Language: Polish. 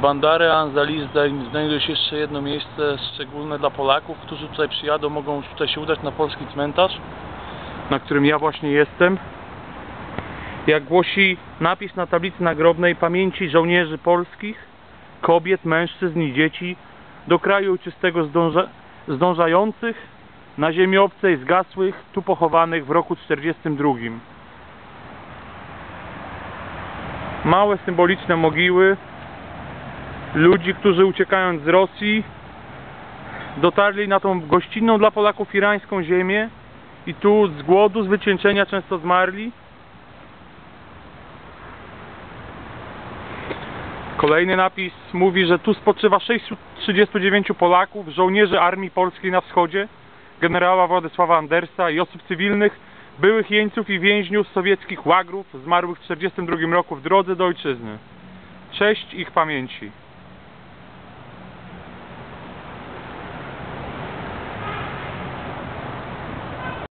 Bandary Anzali zda- znajduje się jeszcze jedno miejsce szczególne dla Polaków, którzy tutaj przyjadą, mogą tutaj się udać na polski cmentarz, na którym ja właśnie jestem. Jak głosi napis na tablicy nagrobnej pamięci żołnierzy polskich, kobiet, mężczyzn i dzieci do kraju ojczystego zdąża, zdążających na ziemi obcej zgasłych, tu pochowanych w roku 42. Małe symboliczne mogiły ludzi, którzy uciekając z Rosji dotarli na tą gościnną dla Polaków irańską ziemię i tu z głodu, z wycieńczenia często zmarli. Kolejny napis mówi, że tu spoczywa 639 Polaków, żołnierzy Armii Polskiej na wschodzie, generała Władysława Andersa i osób cywilnych, byłych jeńców i więźniów sowieckich łagrów zmarłych w 1942 roku w drodze do ojczyzny. Cześć ich pamięci.